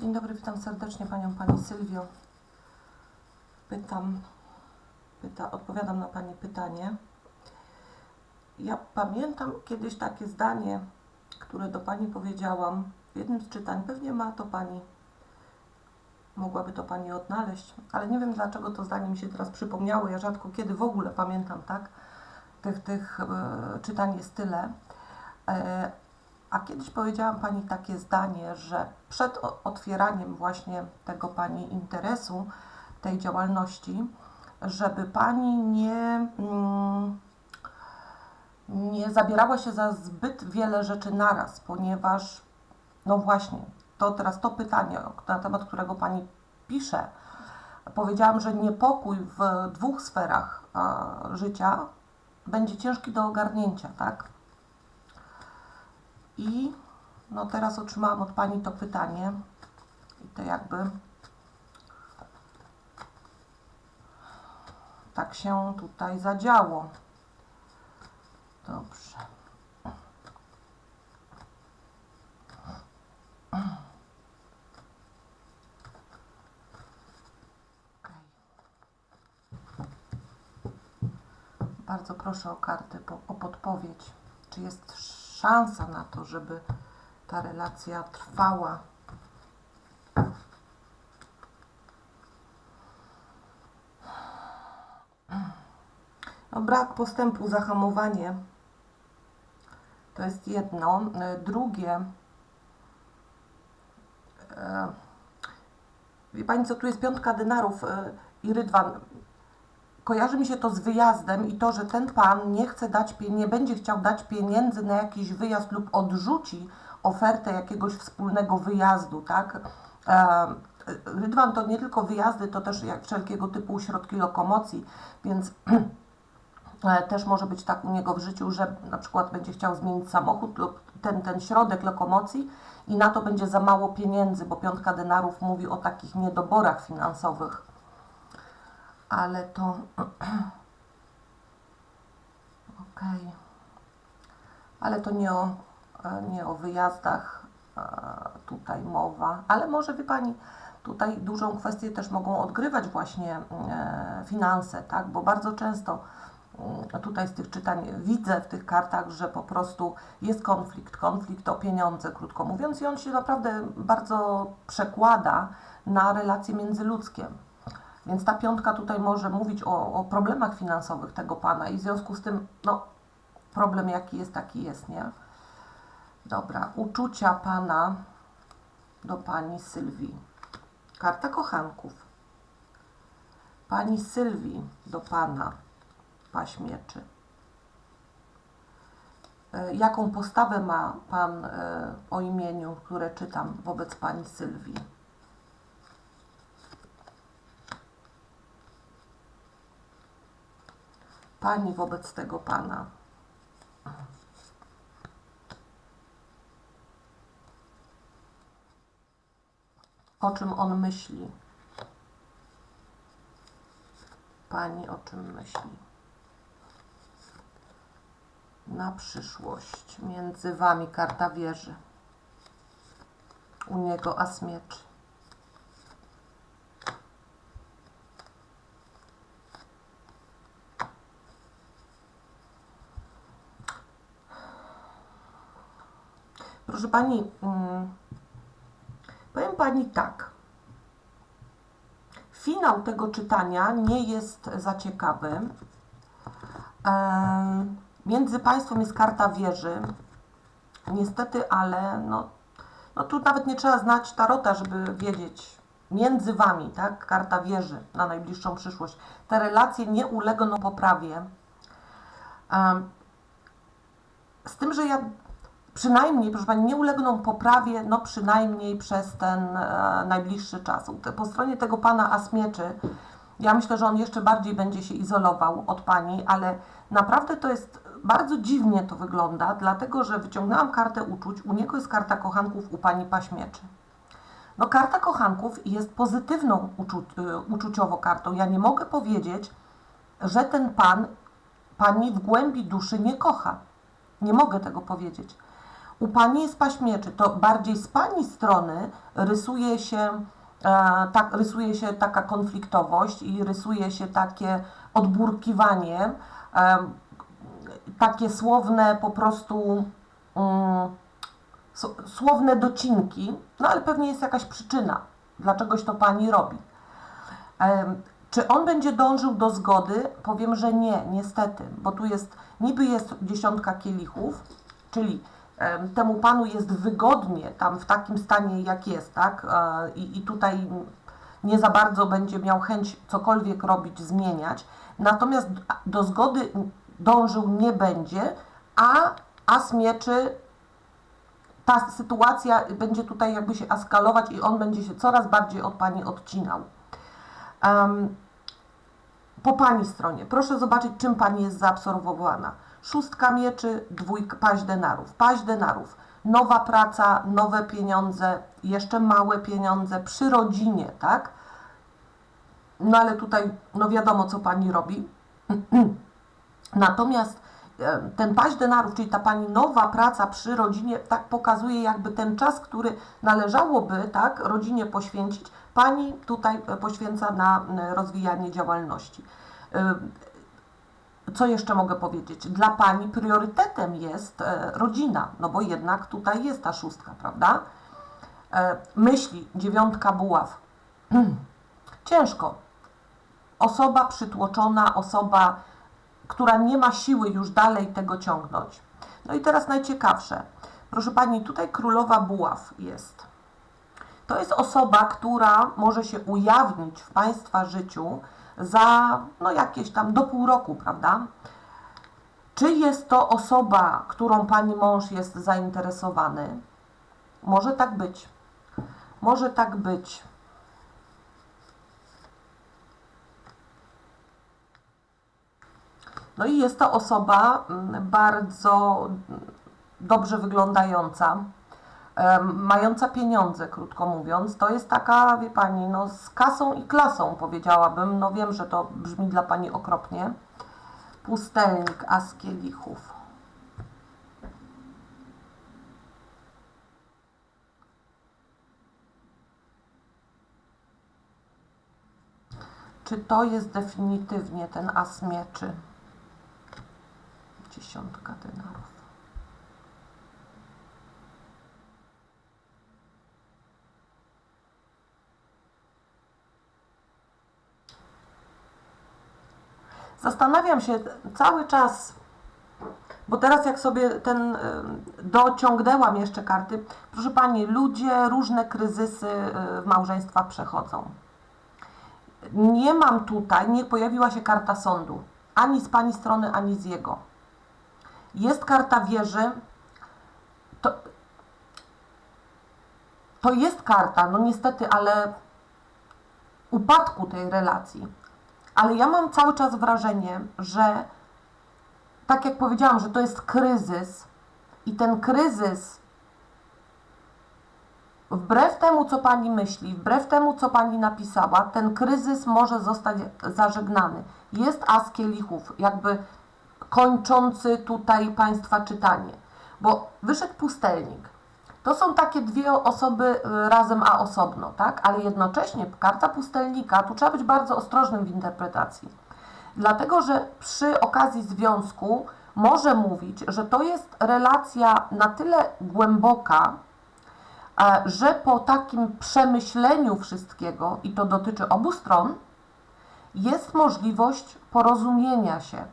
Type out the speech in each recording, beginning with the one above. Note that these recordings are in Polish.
Dzień dobry, witam serdecznie Panią, Pani Sylwio. Pytam, pyta, odpowiadam na Pani pytanie. Ja pamiętam kiedyś takie zdanie, które do Pani powiedziałam w jednym z czytań. Pewnie ma to Pani, mogłaby to Pani odnaleźć, ale nie wiem dlaczego to zdanie mi się teraz przypomniało. Ja rzadko kiedy w ogóle pamiętam, tak? Tych, tych e, czytań jest tyle. E, a kiedyś powiedziałam Pani takie zdanie, że przed otwieraniem właśnie tego Pani interesu, tej działalności, żeby Pani nie, mm, nie zabierała się za zbyt wiele rzeczy naraz, ponieważ, no właśnie, to teraz to pytanie, na temat którego Pani pisze, powiedziałam, że niepokój w dwóch sferach życia będzie ciężki do ogarnięcia, tak? I no teraz otrzymałam od Pani to pytanie i to jakby tak się tutaj zadziało. Dobrze. Bardzo proszę o karty, o podpowiedź. Czy jest szansa na to, żeby ta relacja trwała? No, brak postępu, zahamowanie to jest jedno. Drugie, e, wie Pani co, tu jest piątka dynarów e, i rydwan kojarzy mi się to z wyjazdem i to, że ten pan nie chce dać, nie będzie chciał dać pieniędzy na jakiś wyjazd lub odrzuci ofertę jakiegoś wspólnego wyjazdu, tak? Rydwan to nie tylko wyjazdy, to też jak wszelkiego typu środki lokomocji, więc e, też może być tak u niego w życiu, że na przykład będzie chciał zmienić samochód lub ten, ten środek lokomocji i na to będzie za mało pieniędzy, bo piątka denarów mówi o takich niedoborach finansowych ale to. Okej. Ale to nie o, e, nie o wyjazdach e, tutaj mowa, ale może wie Pani, tutaj dużą kwestię też mogą odgrywać właśnie e, finanse, tak? Bo bardzo często mm, tutaj z tych czytań widzę w tych kartach, że po prostu jest konflikt, konflikt o pieniądze, krótko mówiąc, i on się naprawdę bardzo przekłada na relacje międzyludzkie. Więc ta piątka tutaj może mówić o, o problemach finansowych tego pana i w związku z tym, no, problem jaki jest, taki jest, nie? Dobra, uczucia pana do pani Sylwii. Karta kochanków. Pani Sylwii do pana paśmieczy. E, Jaką postawę ma pan e, o imieniu, które czytam wobec pani Sylwii? Pani wobec tego pana. O czym on myśli? Pani o czym myśli? Na przyszłość. Między wami karta wieży. U niego as Proszę pani, mm, powiem pani tak. Finał tego czytania nie jest za ciekawy. Między państwem jest karta wieży. Niestety, ale no, no tu nawet nie trzeba znać tarota, żeby wiedzieć. Między wami, tak? Karta wieży na najbliższą przyszłość. Te relacje nie ulegną poprawie. Z tym, że ja przynajmniej, proszę Pani, nie ulegną poprawie, no przynajmniej przez ten e, najbliższy czas. Po stronie tego Pana Asmieczy, ja myślę, że on jeszcze bardziej będzie się izolował od Pani, ale naprawdę to jest, bardzo dziwnie to wygląda, dlatego, że wyciągnęłam kartę uczuć, u niego jest karta kochanków, u Pani Paśmieczy. No karta kochanków jest pozytywną uczu, y, uczuciowo kartą. Ja nie mogę powiedzieć, że ten Pan Pani w głębi duszy nie kocha. Nie mogę tego powiedzieć. U Pani jest paść mieczy, to bardziej z Pani strony rysuje się, e, tak, rysuje się taka konfliktowość i rysuje się takie odburkiwanie, e, takie słowne po prostu mm, słowne docinki, no ale pewnie jest jakaś przyczyna, dlaczegoś to Pani robi. Em, Czy on będzie dążył do zgody? Powiem, że nie, niestety, bo tu jest, niby jest dziesiątka kielichów, czyli temu panu jest wygodnie tam w takim stanie, jak jest, tak? E, I, I tutaj nie za bardzo będzie miał chęć cokolwiek robić, zmieniać. Natomiast do zgody dążył nie będzie, a as mieczy ta sytuacja będzie tutaj jakby się eskalować i on będzie się coraz bardziej od Pani odcinał. Em, po Pani stronie, proszę zobaczyć, czym Pani jest zaabsorbowana. Szóstka mieczy, dwójka, paść denarów. Paść denarów, nowa praca, nowe pieniądze, jeszcze małe pieniądze przy rodzinie, tak? No ale tutaj, no wiadomo, co Pani robi. Natomiast e, ten paść denarów, czyli ta Pani nowa praca przy rodzinie, tak pokazuje jakby ten czas, który należałoby tak, rodzinie poświęcić, Pani tutaj e, poświęca na m, rozwijanie działalności. Co jeszcze mogę powiedzieć? Dla Pani priorytetem jest e, rodzina, no bo jednak tutaj jest ta szóstka, prawda? E, Myśli, dziewiątka buław. Ciężko. Osoba przytłoczona, osoba która nie ma siły już dalej tego ciągnąć. No i teraz najciekawsze. Proszę Pani, tutaj królowa buław jest. To jest osoba, która może się ujawnić w Państwa życiu za no jakieś tam do pół roku, prawda? Czy jest to osoba, którą Pani mąż jest zainteresowany? Może tak być. Może tak być. No i jest to osoba mm, bardzo dobrze wyglądająca, mająca pieniądze, krótko mówiąc. To jest taka, wie Pani, no z kasą i klasą powiedziałabym. No wiem, że to brzmi dla Pani okropnie. Pustelnik, as kielichów. Czy to jest definitywnie ten as mieczy? Dziesiątka denarów. Zastanawiam się cały czas, bo teraz jak sobie ten y, dociągnęłam jeszcze karty, proszę Pani, ludzie różne kryzysy y, w małżeństwach przechodzą. Nie mam tutaj, nie pojawiła się karta sądu, ani z Pani strony, ani z jego. Jest karta wieży. To, to jest karta, no niestety, ale upadku tej relacji. Ale ja mam cały czas wrażenie, że tak jak powiedziałam, że to jest kryzys i ten kryzys wbrew temu, co pani myśli, wbrew temu, co pani napisała, ten kryzys może zostać zażegnany. Jest as kielichów, jakby kończący tutaj Państwa czytanie, bo wyszedł pustelnik. To są takie dwie osoby y, razem, a osobno, tak? Ale jednocześnie karta pustelnika, tu trzeba być bardzo ostrożnym w interpretacji. Dlatego, że przy okazji związku może mówić, że to jest relacja na tyle głęboka, e, że po takim przemyśleniu wszystkiego, i to dotyczy obu stron, jest możliwość porozumienia się.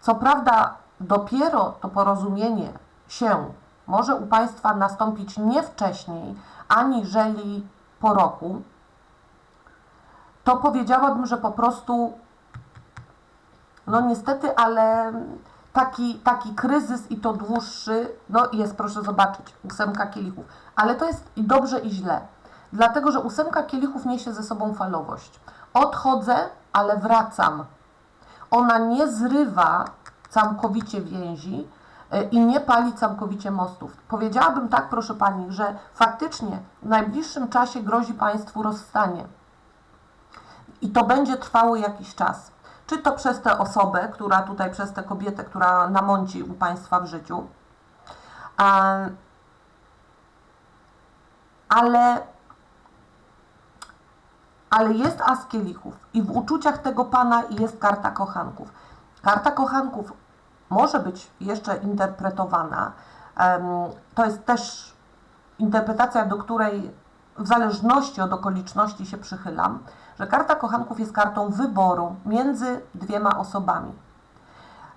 Co prawda, dopiero to porozumienie się może u Państwa nastąpić nie wcześniej, aniżeli po roku, to powiedziałabym, że po prostu, no niestety, ale taki, taki kryzys i to dłuższy, no jest, proszę zobaczyć, ósemka kielichów. Ale to jest i dobrze, i źle. Dlatego, że ósemka kielichów niesie ze sobą falowość. Odchodzę, ale wracam. Ona nie zrywa całkowicie więzi i nie pali całkowicie mostów. Powiedziałabym tak, proszę Pani, że faktycznie w najbliższym czasie grozi Państwu rozstanie. I to będzie trwało jakiś czas. Czy to przez tę osobę, która tutaj, przez tę kobietę, która namąci u Państwa w życiu, ale, ale jest as kielichów i w uczuciach tego pana jest karta kochanków. Karta kochanków może być jeszcze interpretowana. To jest też interpretacja, do której w zależności od okoliczności się przychylam, że karta kochanków jest kartą wyboru między dwiema osobami.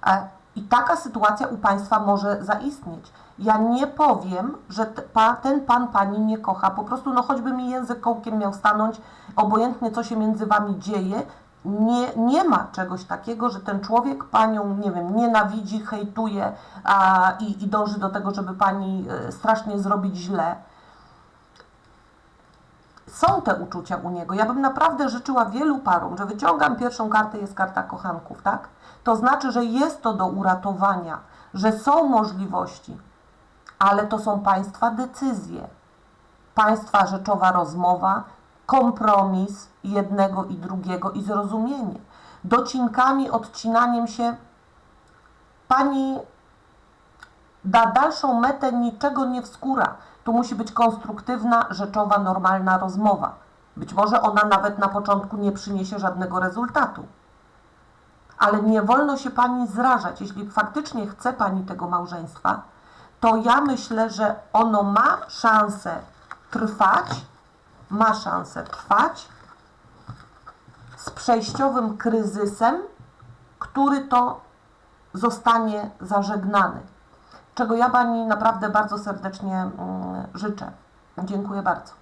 E, I taka sytuacja u Państwa może zaistnieć. Ja nie powiem, że ten Pan Pani nie kocha. Po prostu, no choćby mi język kołkiem miał stanąć, obojętnie co się między Wami dzieje, nie, nie ma czegoś takiego, że ten człowiek Panią, nie wiem, nienawidzi, hejtuje a, i, i dąży do tego, żeby Pani e, strasznie zrobić źle są te uczucia u niego. Ja bym naprawdę życzyła wielu parom, że wyciągam pierwszą kartę, jest karta kochanków, tak? To znaczy, że jest to do uratowania, że są możliwości, ale to są Państwa decyzje. Państwa rzeczowa rozmowa, kompromis jednego i drugiego i zrozumienie. Docinkami, odcinaniem się Pani da dalszą metę niczego nie wskóra. Tu musi być konstruktywna, rzeczowa, normalna rozmowa. Być może ona nawet na początku nie przyniesie żadnego rezultatu. Ale nie wolno się pani zrażać. Jeśli faktycznie chce pani tego małżeństwa, to ja myślę, że ono ma szansę trwać, ma szansę trwać z przejściowym kryzysem, który to zostanie zażegnany czego ja Pani naprawdę bardzo serdecznie mm, życzę. Dziękuję bardzo.